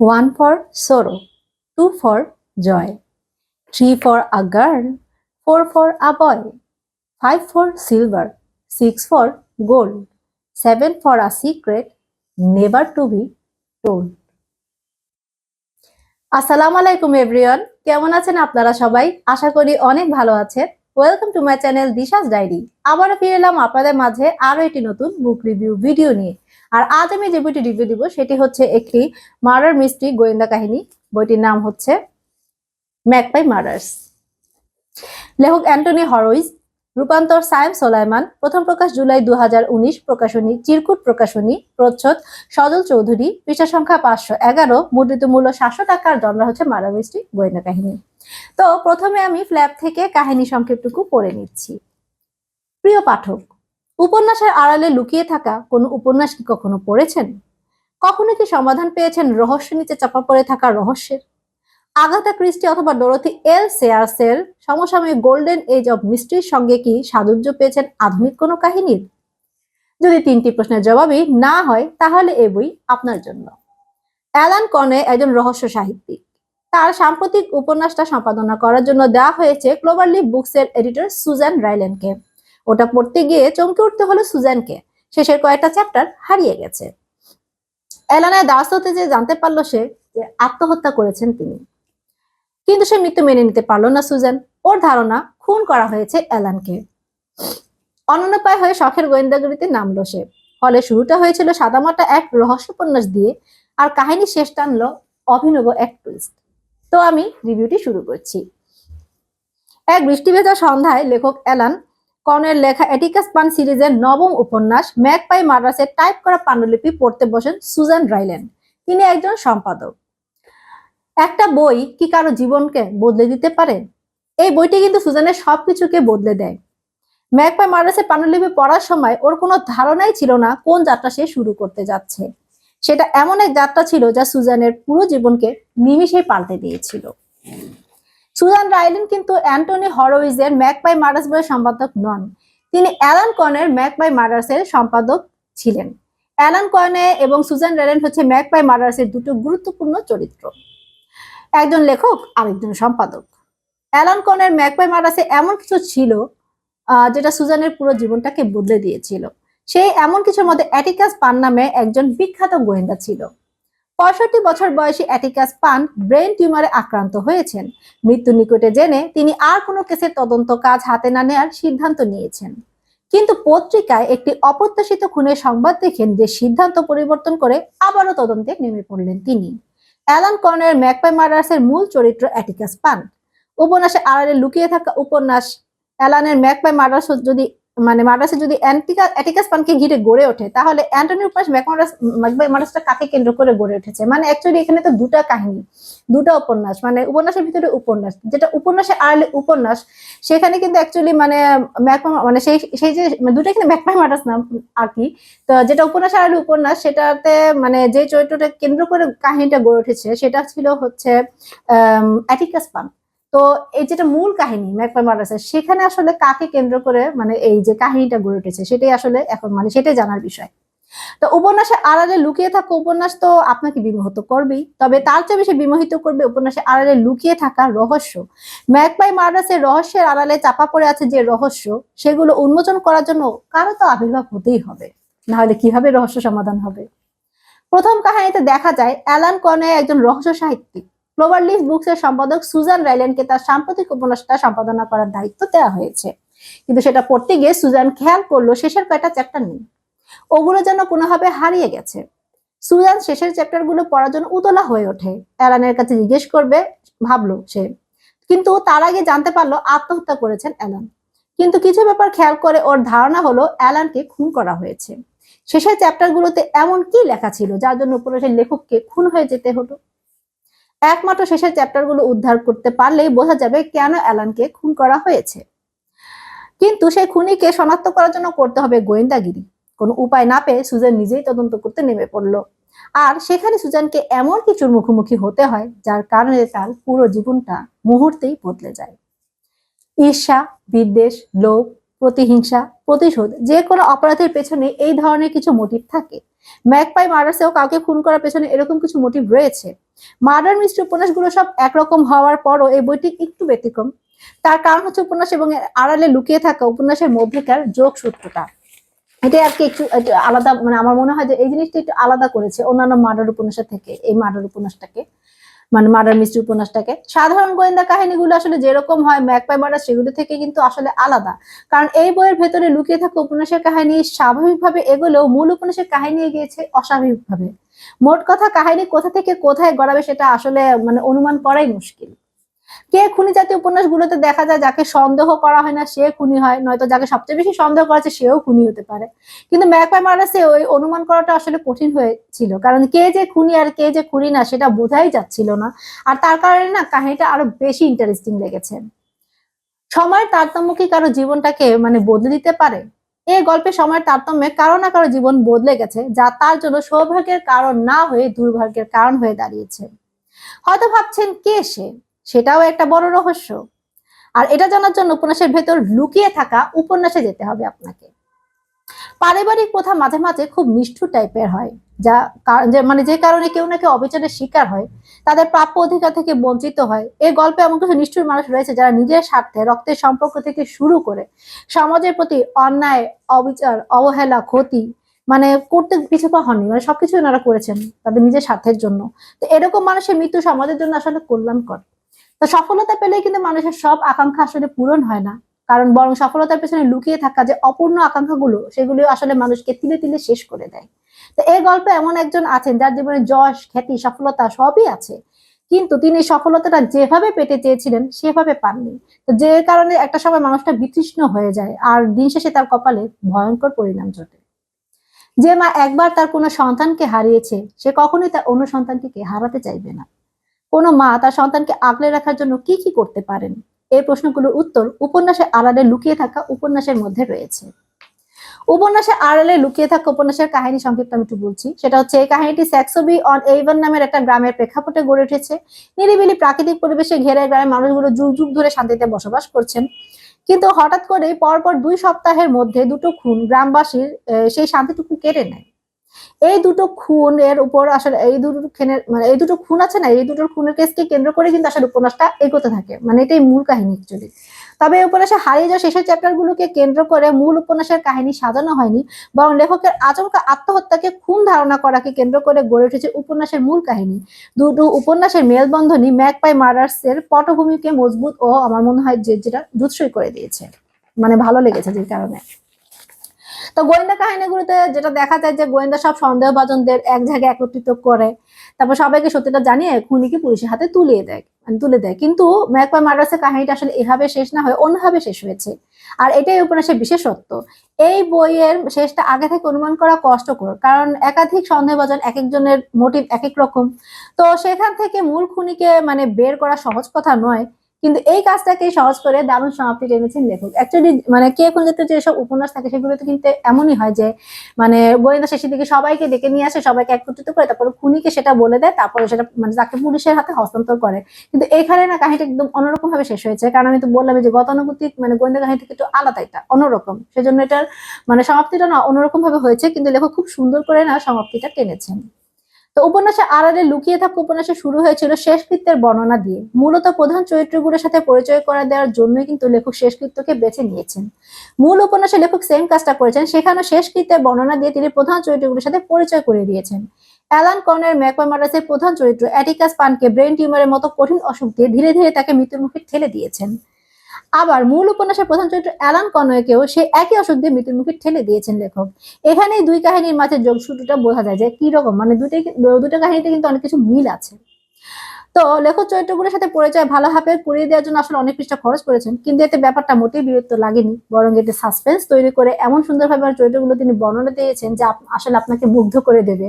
One for sorrow two for joy three for a girl four for a boy five for silver six for gold seven for a secret never to be told আসসালাম আলাইকুম everyone কেমন আছেন আপনারা সবাই? আশা করি অনেক ভালো আছেন। Welcome to my channel Disha's diary আবারও ফিরে এলাম আপনাদের মাঝে আরও একটি নতুন বুক রিভিউ ভিডিও নিয়ে। আর আজ আমি যে বইটি রিভিউ দিব, সেটি হচ্ছে একটি মার্ডার মিস্ট্রি গোয়েন্দা কাহিনী। বইটির নাম হচ্ছে ম্যাকপাই মার্ডার্স লেখক অ্যান্টনি হরোইজ রূপান্তর সায়েম সোলাইমান, প্রথম প্রকাশ জুলাই দু হাজার উনিশ, প্রকাশনী, চিরকুট প্রকাশনী, প্রচ্ছদ, সজল চৌধুরী, পৃষ্ঠা সংখ্যা পাঁচশো এগারো, মুদ্রিত মূল্য সাতশো টাকার জন্ম হচ্ছে মার্ডার মিস্ট্রি গোয়েন্দা কাহিনী। তো প্রথমে আমি ফ্ল্যাপ থেকে কাহিনী সংক্ষেপটুকু পড়ে নিচ্ছি। প্রিয় পাঠক উপন্যাসের আড়ালে লুকিয়ে থাকা কোনো উপন্যাস কি কখনো পড়েছেন? কখনো কি সমাধান পেয়েছেন রহস্য নিচে চাপা পড়ে থাকা রহস্যের? আগাথা ক্রিস্টি অথবা ডরোথি এল সেয়ার্সের সমসাময়িক গোল্ডেন এজ অব মিস্ট্রির সঙ্গে কি সাদুর্য পেয়েছেন আধুনিক কোনো কাহিনীর? যদি তিনটি প্রশ্নের জবাবই না হয়, তাহলে এ বই আপনার জন্য। অ্যালান কনে একজন রহস্য সাহিত্যিক। তার সাম্প্রতিক উপন্যাসটা সম্পাদনা করার জন্য দেওয়া হয়েছে ক্লোভারলি বুকসের এডিটর সুজান রাইলেনকে ওটা পড়তে গিয়ে চমকে উঠতে হলো সুজানকে। শেষের কয়েকটা চ্যাপ্টার হারিয়ে গেছে। অ্যালানের দাস হতে যে জানতে পারল সে, যে আত্মহত্যা করেছেন তিনি। কিন্তু সে মৃত্যু মেনে নিতে পারল না সুজান। ওর ধারণা, খুন করা হয়েছে অ্যালানকে অনন্যপায় হয়ে শখের গোয়েন্দাগিরিতে নামলো সে। ফলে শুরুটা হয়েছিল সাদামাটা এক রহস্যোপন্যাস দিয়ে, আর কাহিনী শেষ টানলো অভিনব এক টুইস্ট তো আমি রিভিউটি শুরু করছি। এক বৃষ্টি ভেজা সন্ধ্যায় লেখক অ্যালান কনের লেখা এটিকাস পান সিরিজের নবম উপন্যাস, ম্যাকপাই মাদ্রাসের টাইপ করা পাণ্ডুলিপি পড়তে বসেন সুজান রাইলেন তিনি একজন সম্পাদক। একটা বই কি কারও জীবনকে বদলে দিতে পারে? এই বইটি কিন্তু সুজানের সবকিছুকে বদলে দেয়। ম্যাকপাই মাদ্রাসের পাণ্ডুলিপি পড়ার সময় ওর কোনো ধারণাই ছিল না কোন যাত্রা সে শুরু করতে যাচ্ছে। সেটা এমন এক যাত্রা ছিল যা সুজানের পুরো জীবনকে নিমিষেই পাল্টে দিয়েছিল। সুজান রাইলেন কিন্তু অ্যান্টনি হরোইজের ম্যাকপাই মার্ডার্স বইয়ের সম্পাদক নন। তিনি অ্যালান কনের ম্যাকপাই মার্ডার্সের সম্পাদক ছিলেন। অ্যালান কনে এবং সুজান রাইলেন হচ্ছে ম্যাকপাই মার্ডার্সের দুটো গুরুত্বপূর্ণ চরিত্র। একজন লেখক, আরেকজন সম্পাদক। অ্যালান কনের ম্যাকপাই মার্ডার্সে এমন কিছু ছিল যেটা সুজানের পুরো জীবনটাকে বদলে দিয়েছিল। সেই এমন কিছুর মধ্যে অ্যাটিকাস পান নামে একজন বিখ্যাত গোয়েন্দা ছিল। পঁয়ষট্টি বছর বয়সী অ্যাটিকাস পান ব্রেন টিউমারে আক্রান্ত হয়েছেন। মৃত্যু নিকটে জেনে তিনি আর কোনো কেসের তদন্ত কাজ হাতে না নেওয়ার সিদ্ধান্ত নিয়েছেন। কিন্তু পত্রিকায় একটি অপ্রত্যাশিত খুনের সংবাদ দেখেন যে সিদ্ধান্ত পরিবর্তন করে আবারও তদন্তে নেমে পড়লেন তিনি। অ্যালান কর্নের ম্যাকপাই মার্ডার্সের মূল চরিত্র অ্যাটিকাস পান। উপন্যাসে আড়ালে লুকিয়ে থাকা উপন্যাস অ্যালানের ম্যাকপাই মার্ডার্স যদি মানে মার্ডার্সে যদি অ্যান্টিকা পানকে ঘিরে গড়ে ওঠে, তাহলে অ্যান্টনি উপন্যাস ম্যাকমার্ডার্স ম্যাকবাই কাকে কেন্দ্র করে গড়ে উঠেছে? মানে অ্যাকচুয়ালি এখানে তো দুটা কাহিনী, দুটা উপন্যাস মানে উপন্যাসের ভিতরে উপন্যাস, যেটা উপন্যাসে আড়ালে উপন্যাস, সেখানে কিন্তু অ্যাকচুয়ালি মানে ম্যাক মানে সেই সেই যে মানে দুটো এখানে ম্যাকমাই মার্ডার্স নাম আর কি। তো যেটা উপন্যাস আড়ালে উপন্যাস, সেটাতে মানে যে চরিত্রটা কেন্দ্র করে কাহিনীটা গড়ে উঠেছে, সেটা ছিল হচ্ছে অ্যাটিকাস পান। তো এই যেটা মূল কাহিনী ম্যাকপাই মার্ডার্সের সেখানে আসলে কাকে কেন্দ্র করে মানে এই যে কাহিনীটা গড়ে উঠেছে, সেটাই আসলে এখন মানে সেটাই জানার বিষয়। তো উপন্যাসে আড়ালে লুকিয়ে থাকা উপন্যাস তো আপনাকে বিমোহিত করবেই, তবে তার চেয়ে বেশি বিমোহিত করবে উপন্যাসে আড়ালে লুকিয়ে থাকা রহস্য। ম্যাকপাই মার্ডার্সের রহস্যের আড়ালে চাপা পড়ে আছে যে রহস্য, সেগুলো উন্মোচন করার জন্য কারও তো আবির্ভাব হতেই হবে নাহলে কীভাবে রহস্য সমাধান হবে? প্রথম কাহিনীতে দেখা যায় অ্যালান কনে একজন রহস্য সাহিত্যিক। ক্লোভারলিস বুকস এর সম্পাদক সুজান রাইলেনকে তার সাম্প্রতিক উপন্যাসটা সম্পাদনা করার দায়িত্ব দেওয়া হয়েছে। কিন্তু সেটা পড়তে গিয়ে সুজান খেয়াল করল, শেষের কয়েকটা চ্যাপ্টার নেই। ওগুলো যেন কোনোভাবে হারিয়ে গেছে। সুজান শেষের চ্যাপ্টারগুলো পড়ার জন্য উতলা হয়ে ওঠে। অ্যালানের কাছে জিজ্ঞেস করবে, ভাবলো সে। কিন্তু তার আগে জানতে পারল আত্মহত্যা করেছেন অ্যালান। কিন্তু কিছু ব্যাপার খেয়াল করে ওর ধারণা হলো অ্যালানকে খুন করা হয়েছে। শেষের চ্যাপ্টার গুলোতে এমন কি লেখা ছিল, যার জন্য উপন্যাসের লেখককে খুন হয়ে যেতে হলো? একমাত্র শেষের চ্যাপ্টারগুলো উদ্ধার করতে পারলেই বোঝা যাবে কেন অ্যালানকে খুন করা হয়েছে। কিন্তু সেই খুনিকে শনাক্ত করার জন্য করতে হবে গোয়েন্দাগিরি। কোনো উপায় না পেয়ে সুজান নিজেই তদন্ত করতে নেমে পড়ল। আর সেখানে সুজানকে এমন কিছুর মুখোমুখি হতে হয়, যার কারণে তার পুরো জীবনটা মুহূর্তেই বদলে যায়। ঈর্ষা, বিদ্বেষ, লোভ, প্রতিহিংসা, প্রতিশোধ, যে কোনো অপরাধের পেছনে এই ধরনের কিছু মোটিভ থাকে। ম্যাকপাই মার্ডার্সেও কাউকে খুন করার পেছনে এরকম কিছু মোটিভ রয়েছে। মার্ডার মিস্ট্রি উপন্যাসগুলো সব একরকম হওয়ার পরও এই বইটি একটু ব্যতিক্রম। তার কারণ হচ্ছে উপন্যাস এবং আড়ালে লুকিয়ে থাকা উপন্যাসের মধ্যেকার যোগ সূত্রটা। এটাই আর কি একটু আলাদা মানে আমার মনে হয় যে এই জিনিসটা একটু আলাদা করেছে অন্যান্য মার্ডার উপন্যাসের থেকে, এই মার্ডার উপন্যাসটাকে। মানে মার্ডার মিস্ট্রি উপন্যাসটাকে। সাধারণ গোয়েন্দা কাহিনীগুলো আসলে যেরকম হয় ম্যাকপাই মার্ডার সেগুলো থেকে কিন্তু আসলে আলাদা। কারণ এই বইয়ের ভেতরে লুকিয়ে থাকা উপন্যাসের কাহিনী স্বাভাবিকভাবে এগুলো মূল উপন্যাসের কাহিনী এগিয়েছে অস্বাভাবিকভাবে। মোট কথা, কাহিনী কোথা থেকে কোথায় গড়াবে সেটা আসলে মানে অনুমান করাই মুশকিল। কে খুনি জাতীয় উপন্যাসগুলোতে দেখা যায় যাকে সন্দেহ করা হয় না, সে খুনি হয়, নয়তো যাকে সবচেয়ে বেশি সন্দেহ করা সেও খুনি হতে পারে। কিন্তু ম্যাকপাই মার্ডার্সে ওই অনুমান করাটা আসলে কঠিন হয়েছিল, কারণ কে যে খুনি আর কে যে খুনি না সেটা বোঝাই যাচ্ছিল না। আর তার কারণে না কাহিনীটা আরও বেশি ইন্টারেস্টিং লেগেছে। সময়ের তারতম্য কি কারও জীবনটাকে মানে বদলে দিতে পারে? এই গল্পে সময়ের তারতম্যে কারও না কারও জীবন বদলে গেছে, যা তার জন্য সৌভাগ্যের কারণ না হয়ে দুর্ভাগ্যের কারণ হয়ে দাঁড়িয়েছে। হয়তো ভাবছেন কে সে? সেটাও একটা বড় রহস্য। আর এটা জানার জন্য উপন্যাসের ভেতর লুকিয়ে থাকা উপন্যাসে যেতে হবে আপনাকে। পারিবারিক প্রথা মাঝে মাঝে খুব নিষ্ঠুর টাইপের হয়, যা মানে যে কারণে কেউ না কেউ অবিচারের শিকার হয়, তাদের প্রাপ্য অধিকার থেকে বঞ্চিত হয়। এই গল্পে এমন কিছু নিষ্ঠুর মানুষ রয়েছে যারা নিজের স্বার্থে রক্তের সম্পর্ক থেকে শুরু করে সমাজের প্রতি অন্যায়, অবিচার, অবহেলা, ক্ষতি মানে করতে পিছু পা হননি মানে সবকিছু ওনারা করেছেন তাদের নিজের স্বার্থের জন্য। তো এরকম মানুষের মৃত্যু সমাজের জন্য আসলে কল্যাণকর। তো সফলতা পেলে কিন্তু মানুষের সব আকাঙ্ক্ষা আসলে পূরণ হয় না। কারণ বরং সফলতার পেছনে লুকিয়ে থাকা যে অপূর্ণ আকাঙ্ক্ষাগুলো, সেগুলো আসলে মানুষকে তিলে তিলে শেষ করে দেয়। তো এই গল্পে এমন একজন আছেন যার জীবনে যশ, খ্যাতি, সফলতা সবই আছে। কিন্তু তিনি সফলতাটা যেভাবে পেতে চেয়েছিলেন, সেভাবে পাননি। তো যে কারণে একটা সময় মানুষটা বিতৃষ্ণ হয়ে যায়, আর দিন শেষে তার কপালে ভয়ঙ্কর পরিণাম জটে। যে মা একবার তার কোনো সন্তানকে হারিয়েছে, সে কখনোই তার অন্য সন্তানটিকে হারাতে চাইবে না। কোনো মা তার সন্তানকে আগলে রাখার জন্য কি কি করতে পারেন? এই প্রশ্নগুলোর উত্তর উপন্যাসের আড়ালে লুকিয়ে থাকা উপন্যাসের মধ্যে রয়েছে। উপন্যাসের আড়ালে লুকিয়ে থাকা উপন্যাসের কাহিনী সংক্ষিপ্ত আমি একটু বলছি। সেটা হচ্ছে, এই কাহিনীটি স্যাক্সবি অন এইভন নামের একটা গ্রামের প্রেক্ষাপটে গড়ে উঠেছে। নিরিবিলি প্রাকৃতিক পরিবেশে ঘেরে গ্রামের মানুষগুলো যুগ যুগ ধরে শান্তিতে বসবাস করছেন। কিন্তু হঠাৎ করে পরপর দুই সপ্তাহের মধ্যে দুটো খুন গ্রামবাসীর সেই শান্তিটুকু কেড়ে নেয়। এই দুটো খুনের উপর আসলে এই দুটো খুনের মানে এই দুটো খুন আছে না, এই দুটোর খুনের কেসকে কেন্দ্র করে কিন্তু আসলে উপন্যাসটা এগোতে থাকে। মানে এটাই মূল কাহিনী অ্যাকচুয়ালি তবে এই উপন্যাসে হারিয়ে যাওয়া শেষের চ্যাপ্টার গুলোকে কেন্দ্র করে মূল উপন্যাসের কাহিনী সাজানো হয়নি, বরং লেখকের আচমকা আত্মহত্যাকে খুন ধারণা করাকে কেন্দ্র করে গড়ে উঠেছে উপন্যাসের মূল কাহিনী। দুটো উপন্যাসের মেলবন্ধনী ম্যাকপাই মার্ডার্স এর পটভূমিকে মজবুত ও আমার মনে হয় যে যেটা দুৎসই করে দিয়েছে। মানে ভালো লেগেছে যে কারণে। তো গোয়েন্দা কাহিনীগুলোতে যেটা দেখা যায় যে গোয়েন্দা সব সন্দেহভাজনদের এক জায়গায় একত্রিত করে, তারপর সবাইকে সত্যিটা জানিয়ে খুনিকে পুলিশের হাতে তুলিয়ে দেয় মানে তুলে দেয়। কিন্তু ম্যাকপাই মার্ডার্সের কাহিনীটা আসলে এভাবে শেষ না হয়ে অন্যভাবে শেষ হয়েছে। আর এটাই উপন্যাসের বিশেষত্ব। এই বইয়ের শেষটা আগে থেকে অনুমান করা কষ্টকর, কারণ একাধিক সন্দেহভাজন এক একজনের মোটিভ এক এক রকম। তো সেখান থেকে মূল খুনিকে মানে বের করা সহজ কথা নয় কিন্তু এই কাজটাকে সহজ করে দারুণ সমাপ্তি টেনেছেন লেখক। অ্যাকচুয়ালি মানে কে কোন জাতীয় যেসব উপন্যাস থাকে সেগুলোতে কিন্তু এমনই হয় যে মানে গোয়েন্দা শেষের দিকে সবাইকে ডেকে নিয়ে আসে, সবাইকে একত্রিত করে, তারপরে খুনিকে সেটা বলে দেয়, তারপরে সেটা মানে তাকে পুলিশের হাতে হস্তান্তর করে। কিন্তু এখানে না কাহিনীটা একদম অন্যরকম ভাবে শেষ হয়েছে। কারণ আমি তো বললাম যে গতানুগতিক মানে গোয়েন্দা কাহিনী থেকে একটু আলাদা এটা, অন্যরকম। সেজন্য এটার মানে সমাপ্তিটা না অন্যরকম ভাবে হয়েছে, কিন্তু লেখক খুব সুন্দর করে না সমাপ্তিটা টেনেছেন। তো উপন্যাসে আড়ালে লুকিয়ে থাকা উপন্যাসে শুরু হয়েছিল শেষকৃত্যের বর্ণনা দিয়ে। মূলত প্রধান চরিত্রগুলোর সাথে পরিচয় করে দেওয়ার জন্যই কিন্তু লেখক শেষকৃত্যকে বেছে নিয়েছেন। মূল উপন্যাসে লেখক সেম কাজটা করেছেন সেখানে শেষকৃত্যের বর্ণনা দিয়ে তিনি প্রধান চরিত্রগুলোর সাথে পরিচয় করে দিয়েছেন। অ্যালান কর্নের ম্যাকওয়ামারাসের প্রধান চরিত্র অ্যাটিকাস পানকে ব্রেন টিউমারের মতো কঠিন অসুখ দিয়ে ধীরে ধীরে তাকে মৃত্যুর মুখে ঠেলে দিয়েছেন। আবার মূল উপন্যাসের প্রধান চরিত্র অ্যালান কনওয়েকেও সে একই অসুখ দিয়ে মৃত্যুর মুখে ঠেলে দিয়েছেন লেখক। এখানেই দুই কাহিনীর মাঝে যোগসূত্রটা বোঝা যায় যে কি রকম মানে দুইটাই দুটো কাহিনীতে কিন্তু অনেক কিছু মিল আছে। তো লেখক চরিত্রগুলোর সাথে পরিচয় ভালোভাবে করিয়ে দেওয়ার জন্য আসলে অনেক পৃষ্ঠা খরচ করেছেন, কিন্তু এতে ব্যাপারটা মোটেই বিরক্ত লাগেনি, বরং এতে সাসপেন্স তৈরি করে এমন সুন্দরভাবে চরিত্রগুলো তিনি বর্ণনা দিয়েছেন যা আসলে আপনাকে মুগ্ধ করে দেবে।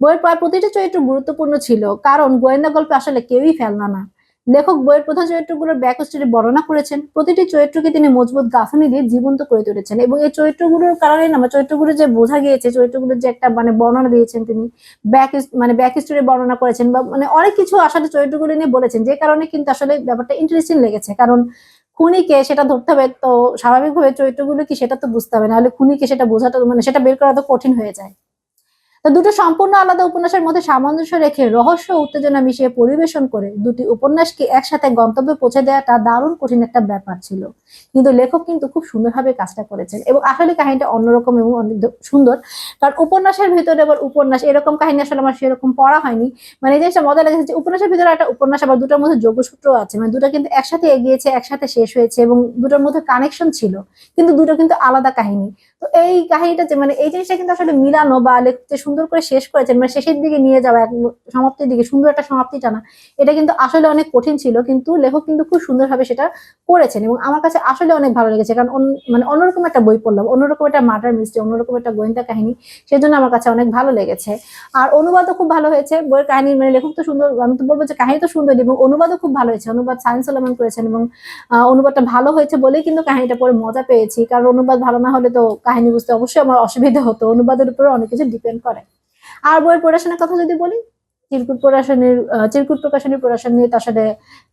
বইয়ের প্রায় প্রতিটা চরিত্র গুরুত্বপূর্ণ ছিল, কারণ গোয়েন্দা গল্পে আসলে কেউই ফেলনা না। লেখক বইয়ের প্রধান চরিত্রগুলোর ব্যাক স্টোরি বর্ণনা করেছেন। প্রতিটি চরিত্রকে তিনি মজবুত গাঁথনি দিয়ে জীবন্ত করে তুলেছেন এবং এই চরিত্রগুলোর কারণে না মানে চরিত্রগুলো যে বোঝা গিয়েছে, চরিত্রগুলোর যে একটা মানে বর্ণনা দিয়েছেন তিনি, ব্যাক মানে ব্যাক স্টোরি বর্ণনা করেছেন বা মানে অনেক কিছু আসলে চরিত্রগুলো নিয়ে বলেছেন, যে কারণে কিন্তু আসলে ব্যাপারটা ইন্টারেস্টিং লেগেছে। কারণ খুনিকে সেটা ধরতে হবে, তো স্বাভাবিকভাবে চরিত্রগুলো কি সেটা তো বুঝতে হবে, নাহলে খুনিকে সেটা বোঝাটা মানে সেটা বের করা তো কঠিন হয়ে যায়। তো দুটো সম্পূর্ণ আলাদা উপন্যাসের মধ্যে সামঞ্জস্য রেখে রহস্য উত্তেজনা মিশিয়ে পরিবেশন করে দুটি উপন্যাসকে একসাথে গন্তব্যে পৌঁছে দেওয়াটা দারুণ কঠিন একটা ব্যাপার ছিল। কিন্তু লেখক কিন্তু খুব সুন্দরভাবে কাজটা করেছেন এবং আসলে কাহিনীটা অন্যরকম এবং অনেক সুন্দর। কারণ উপন্যাসের ভিতরে আবার উপন্যাস, এরকম কাহিনী আসলে আমার সেরকম পড়া হয়নি। মানে এই জিনিসটা মজা লেগেছে যে উপন্যাসের ভিতরে একটা উপন্যাস আবার দুটোর মধ্যে যোগসূত্র আছে। মানে দুটো কিন্তু একসাথে এগিয়েছে, একসাথে শেষ হয়েছে এবং দুটোর মধ্যে কানেকশন ছিল। কিন্তু দুটো কিন্তু আলাদা কাহিনী। তো এই কাহিনীটা যে মানে এই জিনিসটা কিন্তু আসলে মিলানো বা লেখক যে সুন্দর করে শেষ করেছেন মানে শেষের দিকে নিয়ে যাওয়া এক সমাপ্তির দিকে, সুন্দর একটা সমাপ্তি টানা এটা কিন্তু আসলে অনেক কঠিন ছিল, কিন্তু লেখক কিন্তু খুব সুন্দরভাবে সেটা করেছেন এবং আমার কাছে আসলে অনেক ভালো লেগেছে, কারণ মানে অন্যরকম একটা বই পড়লাম, অন্যরকম একটা মার্ডার মিস্ট্রি, অন্যরকম একটা গোয়েন্দা কাহিনী, সেজন্য আমার কাছে অনেক ভালো লেগেছে। আর অনুবাদও খুব ভালো হয়েছে, বইয়ের কাহিনী মানে লেখক তো সুন্দর, আমি তো বলব যে কাহিনী তো সুন্দর, এবং অনুবাদও খুব ভালো হয়েছে, অনুবাদ সায়েন্স সোলামান করেছেন এবং অনুবাদটা ভালো হয়েছে বলেই কিন্তু কাহিনীটা পড়ে মজা পেয়েছি, কারণ অনুবাদ ভালো না হলে তো কাহিনী বুঝতে অবশ্যই আমার অসুবিধা হতো, অনুবাদের উপরে অনেক কিছু ডিপেন্ড করে। আর বইয়ের প্রকাশনের কথা যদি বলি চিরকুট প্রকাশনীর চিরকুট প্রকাশনীর প্রকাশন নিয়ে তো আসলে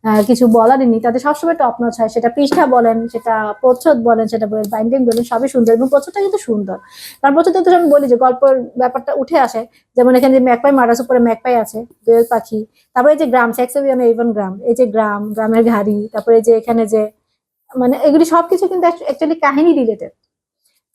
আহ, কিছু বলারই নেই। তাদের সবসময় টপ নচ হয়। সেটা পৃষ্ঠা বলেন সেটা প্রচ্ছদ বলেন সেটা বইয়ের বাইন্ডিং বলেন সবই সুন্দর এবং প্রচ্ছদটা কিন্তু সুন্দর। কারণ প্রচ্ছদে তো আমি বলি যে গল্পের ব্যাপারটা উঠে আসে যেমন এখানে যে ম্যাকপাই মারাস উপরে ম্যাকপাই আছে দোয়েল পাখি তারপরে এই যে গ্রাম সেক্সিয়ান এভন গ্রাম এই যে গ্রাম গ্রামের ঘাড়ি তারপরে যে এখানে যে মানে এগুলি সবকিছু কিন্তু অ্যাকচুয়ালি কাহিনী রিলেটেড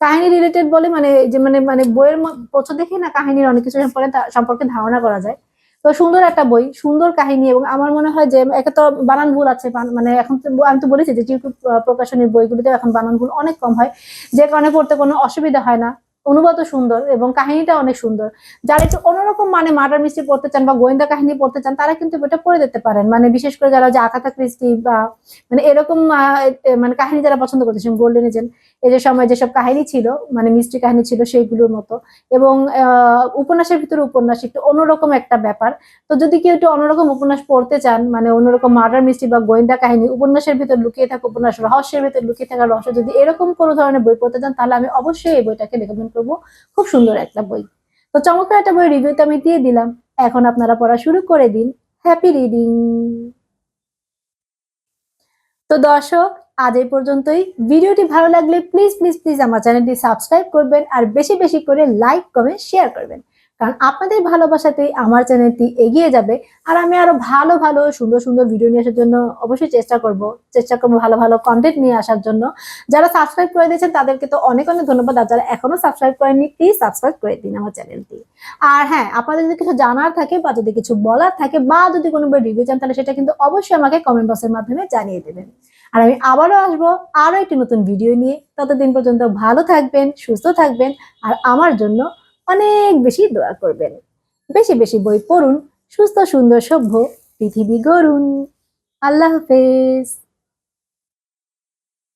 কাহিনী রিলেটেড বলে মানে যে মানে মানে বইয়ের প্রথম দেখে না কাহিনীর অনেক কিছু সম্পর্কে সম্পর্কে ধারণা করা যায়। তো সুন্দর একটা বই, সুন্দর কাহিনী এবং আমার মনে হয় যে একে তো বানান ভুল আছে মানে এখন আমি তো বলেছি যে প্রকাশনের প্রকাশনীর বইগুলিতে এখন বানান ভুল অনেক কম হয়। যে কারণে পড়তে কোনো অসুবিধা হয় না। অনুবাদও সুন্দর এবং কাহিনীটা অনেক সুন্দর। যারা একটু অন্যরকম মানে মার্ডার মিস্ট্রি পড়তে চান বা গোয়েন্দা কাহিনী পড়তে চান, তারা কিন্তু বইটা পড়ে দিতে পারেন। মানে বিশেষ করে যারা যে আকাতা ক্রিস্টি বা মানে এরকম মানে কাহিনী যারা পছন্দ করতেছেন গোল্ডেন এজেন্ট এই যে সময় যেসব কাহিনী ছিল মানে মিষ্টি কাহিনী ছিল সেইগুলোর মতো। এবং উপন্যাসের ভিতরে উপন্যাস একটু অন্যরকম একটা ব্যাপার। তো যদি কেউ একটু অন্যরকম উপন্যাস পড়তে চান মানে অন্যরকম মার্ডার মিস্ট্রি বা গোয়েন্দা কাহিনী, উপন্যাসের ভিতর লুকিয়ে থাকা, উপন্যাস রহস্যের ভিতর লুকিয়ে থাকা রহস্য যদি এরকম কোনো ধরনের বই পড়তে চান, তাহলে আমি অবশ্যই এই বইটাকে রেকমেন্ড করব। খুব সুন্দর একটা বই। তো চমৎকার একটা বই রিভিউতে আমি দিয়ে দিলাম। এখন আপনারা পড়া শুরু করে দিন। হ্যাপি রিডিং তো দর্শক, আজ এই পর্যন্তই। ভিডিওটি ভালো লাগলে প্লিজ প্লিজ প্লিজ আমার চ্যানেলটি সাবস্ক্রাইব করবেন আর বেশি বেশি করে লাইক কমেন্ট শেয়ার করবেন। কারণ আপনাদের ভালোবাসাতেই আমার চ্যানেলটি এগিয়ে যাবে। আর আমি আরও ভালো ভালো, সুন্দর সুন্দর ভিডিও নিয়ে আসার জন্য অবশ্যই চেষ্টা করব। চেষ্টা করব ভালো ভালো কন্টেন্ট নিয়ে আসার জন্য। যারা সাবস্ক্রাইব করে দিয়েছেন, তাদেরকে তো অনেক অনেক ধন্যবাদ। আর যারা এখনও সাবস্ক্রাইব করেননি প্লিজ সাবস্ক্রাইব করে দিন আমার চ্যানেলটি। আর হ্যাঁ আপনাদের যদি কিছু জানার থাকে বা যদি কিছু বলার থাকে বা যদি কোনো রিভিউ চান, তাহলে সেটা কিন্তু অবশ্যই আমাকে কমেন্ট বক্সের মাধ্যমে জানিয়ে দেবেন। আর আমি আবারও আসব আরও একটি নতুন ভিডিও নিয়ে। ততদিন পর্যন্ত ভালো থাকবেন, সুস্থ থাকবেন। আর আমার জন্য অনেক বেশি দোয়া করবেন। বেশি বেশি বই পড়ুন, সুস্থ সুন্দর সভ্য পৃথিবী গড়ুন। আল্লাহ হাফেজ।